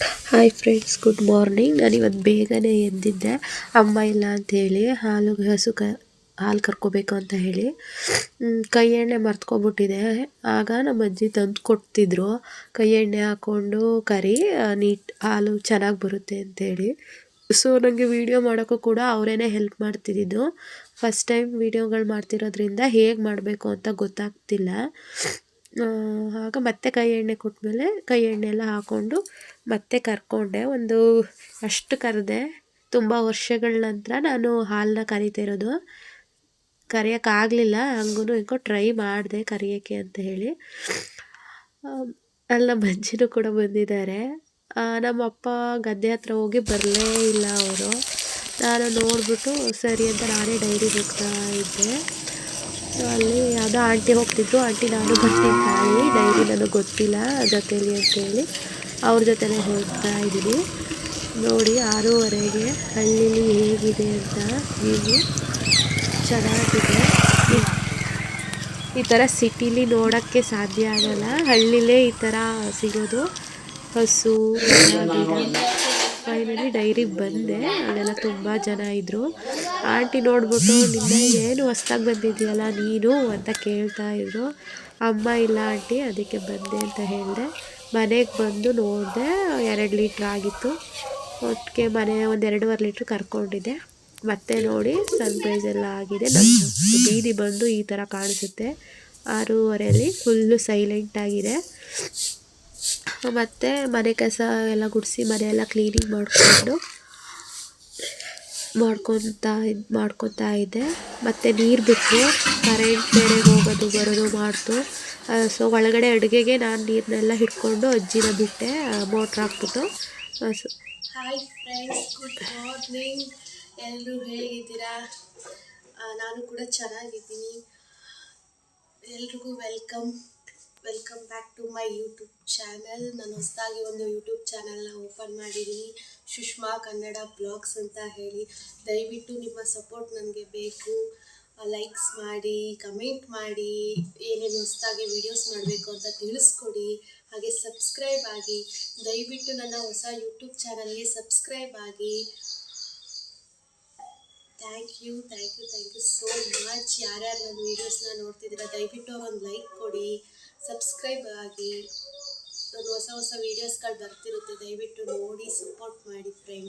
Hi friends good morning ನಾನು ಇವತ್ತು ಬೇಗನೆ ಎದ್ದಿದ್ದೆ. ಅಮ್ಮ ಇಲ್ಲ ಅಂಥೇಳಿ ಹಾಲು, ಹಸು ಕ, ಹಾಲು ಕರ್ಕೋಬೇಕು ಅಂತ ಹೇಳಿ ಕೈ ಎಣ್ಣೆ ಮರ್ತ್ಕೊಬಿಟ್ಟಿದೆ ಆಗ ನಮ್ಮ ಅಜ್ಜಿ ತಂದು ಕೊಡ್ತಿದ್ರು. ಕೈ ಎಣ್ಣೆ ಹಾಕ್ಕೊಂಡು ಕರಿ ನೀಟ್ ಹಾಲು ಚೆನ್ನಾಗಿ ಬರುತ್ತೆ ಅಂತೇಳಿ ಸೊ ನನಗೆ ವೀಡಿಯೋ ಮಾಡೋಕ್ಕೂ ಕೂಡ ಅವರೇನೆ ಹೆಲ್ಪ್ ಮಾಡ್ತಿದ್ದಿದ್ದು. ಫಸ್ಟ್ ಟೈಮ್ ವೀಡಿಯೋಗಳು ಮಾಡ್ತಿರೋದ್ರಿಂದ ಹೇಗೆ ಮಾಡಬೇಕು ಅಂತ ಗೊತ್ತಾಗ್ತಿಲ್ಲ. ಆಗ ಮತ್ತೆ ಕೈ ಎಣ್ಣೆ ಕೊಟ್ಟಮೇಲೆ ಕೈ ಎಣ್ಣೆ ಎಲ್ಲ ಹಾಕ್ಕೊಂಡು ಮತ್ತೆ ಕರ್ಕೊಂಡೆ. ಒಂದು ಅಷ್ಟು ಕರೆದೆ. ತುಂಬ ವರ್ಷಗಳ ನಂತರ ನಾನು ಹಾಲನ್ನ ಕರಿತಿರೋದು ಕರಿಯೋಕ್ಕಾಗಲಿಲ್ಲ ಹಂಗೂ ಹೆಂಗೋ ಟ್ರೈ ಮಾಡಿದೆ ಕರಿಯೋಕ್ಕೆ ಅಂತ ಹೇಳಿ. ಅಲ್ಲಿ ನಮ್ಮ ಅಜ್ಜಿನೂ ಕೂಡ ಬಂದಿದ್ದಾರೆ. ನಮ್ಮ ಅಪ್ಪ ಗದ್ದೆ ಹತ್ರ ಹೋಗಿ ಬರಲೇ ಇಲ್ಲ ಅವರು. ನಾನು ನೋಡಿಬಿಟ್ಟು ಸರಿ ಅಂತ ನಾನೇ ಡೈರಿ ಹೋಗ್ತಾ ಇದ್ದೆ. ಅಲ್ಲಿ ಯಾವುದೋ ಆಂಟಿ ಹೋಗ್ತಿದ್ರು. ಆಂಟಿ ನಾನು ಬರ್ತೀನಿ ಡೈರಿ ನನಗೆ ಗೊತ್ತಿಲ್ಲ ಜೊತೇಲಿ ಅಂತೇಳಿ. ಅವ್ರ ಜೊತೆನೇ ಹೋಗ್ತಾ ಇದ್ದೀನಿ ನೋಡಿ, ಆರೂವರೆಗೆ ಹಳ್ಳೀಲಿ ಹೇಗಿದೆ ಅಂತ ನೀವು ಚೆನ್ನಾಗಿದೆ. ಈ ಥರ ಸಿಟಿಲಿ ನೋಡೋಕ್ಕೆ ಸಾಧ್ಯ ಆಗಲ್ಲ. ಹಳ್ಳಿಲೇ ಈ ಥರ ಸಿಗೋದು. ಹಸು ಫೈನಲಿ ಡೈರಿಗೆ ಬಂದೆ. ಅಲ್ಲೆಲ್ಲ ತುಂಬ ಜನ ಇದ್ದರು ಆಂಟಿ ನೋಡ್ಬಿಟ್ಟು, ನಿನ್ನೆ ಏನು ಹೊಸ್ದಾಗಿ ಬಂದಿದೆಯಲ್ಲ ನೀನು? ಅಂತ ಕೇಳ್ತಾ ಇದ್ರು. ಅಮ್ಮ ಇಲ್ಲ ಆಂಟಿ, ಅದಕ್ಕೆ ಬಂದೆ ಅಂತ ಹೇಳಿದೆ. ಮನೆಗೆ ಬಂದು ನೋಡಿದೆ, ಎರಡು ಲೀಟ್ರ್ ಆಗಿತ್ತು. ಒಟ್ಟಿಗೆ ಮನೆ ಒಂದು ಎರಡೂವರೆ ಲೀಟ್ರ್ ಕರ್ಕೊಂಡಿದ್ದೆ. ಮತ್ತೆ ನೋಡಿ ಸನ್ರೈಸ್ ಎಲ್ಲ ಆಗಿದೆ. ನಮ್ಮ ಬೀದಿ ಬಂದು ಈ ಥರ ಕಾಣಿಸುತ್ತೆ. ಆರೂವರೆಯಲ್ಲಿ ಫುಲ್ಲು ಸೈಲೆಂಟಾಗಿದೆ ಮತ್ತು ಮನೆ ಕಸ ಎಲ್ಲ ಗುಡಿಸಿ ಮನೆಯೆಲ್ಲ ಕ್ಲೀನಿಂಗ್ ಮಾಡಿಕೊಂಡು, ಮಾಡ್ಕೊತಾ ಇದು, ಮಾಡ್ಕೊತಾ ಇದ್ದೆ. ಮತ್ತು ನೀರು ಬಿಟ್ಟು ಕರೆಂಟ್ ಬೇರೆ ಹೋಗೋದು, ಬರೋದು ಮಾಡ್ತು ಸೊ ಒಳಗಡೆ ಅಡುಗೆಗೆ ನಾನು ನೀರನ್ನೆಲ್ಲ ಹಿಡ್ಕೊಂಡು ಅಜ್ಜಿನ ಬಿಟ್ಟೆ ಮೋಟ್ರ್ ಹಾಕ್ಬಿಟ್ಟು. ಹಾಯ್ ಫ್ರೆಂಡ್ಸ್ ಗುಡ್ ಮಾರ್ನಿಂಗ್ ಎಲ್ಲರೂ ಹೇಗಿದ್ದೀರಾ? ನಾನು ಕೂಡ ಚೆನ್ನಾಗಿದ್ದೀನಿ. ಎಲ್ರಿಗೂ welcome welcome back to my YouTube channel ನಾನು ಹೊಸದಾಗಿ ಒಂದು ಯೂಟ್ಯೂಬ್ ಚಾನಲ್ನ ಓಪನ್ ಮಾಡಿದ್ದೀನಿ. ಸುಷ್ಮಾ ಕನ್ನಡ ಬ್ಲಾಗ್ಸ್ ಅಂತ ಹೇಳಿ. ದಯವಿಟ್ಟು ನಿಮ್ಮ ಸಪೋರ್ಟ್ ನನಗೆ ಬೇಕು. ಲೈಕ್ಸ್ ಮಾಡಿ ಕಮೆಂಟ್ ಮಾಡಿ, ಏನೇನು ಹೊಸದಾಗಿ ವೀಡಿಯೋಸ್ ಮಾಡಬೇಕು ಅಂತ ತಿಳಿಸ್ಕೊಡಿ. ಹಾಗೆ ಸಬ್ಸ್ಕ್ರೈಬ್ ಆಗಿ. ದಯವಿಟ್ಟು ನನ್ನ ಹೊಸ ಯೂಟ್ಯೂಬ್ ಚಾನಲ್ಗೆ ಸಬ್ಸ್ಕ್ರೈಬ್ ಆಗಿ. Thank you thank you thank you so much ಯಾರ್ಯಾರು ನನ್ನ ವೀಡಿಯೋಸ್ನ ನೋಡ್ತಿದ್ದೀರಾ, ದಯವಿಟ್ಟು ಒಂದು ಲೈಕ್ ಕೊಡಿ. ಸಬ್ಸ್ಕ್ರೈಬ್ ಆಗಿ ನಾನು ಹೊಸ ಹೊಸ ವೀಡಿಯೋಸ್ಗಳು ಬರ್ತಿರುತ್ತೆ ದಯವಿಟ್ಟು ನೋಡಿ ಸಪೋರ್ಟ್ ಮಾಡಿ ಫ್ರೆಂಡ್ಸ್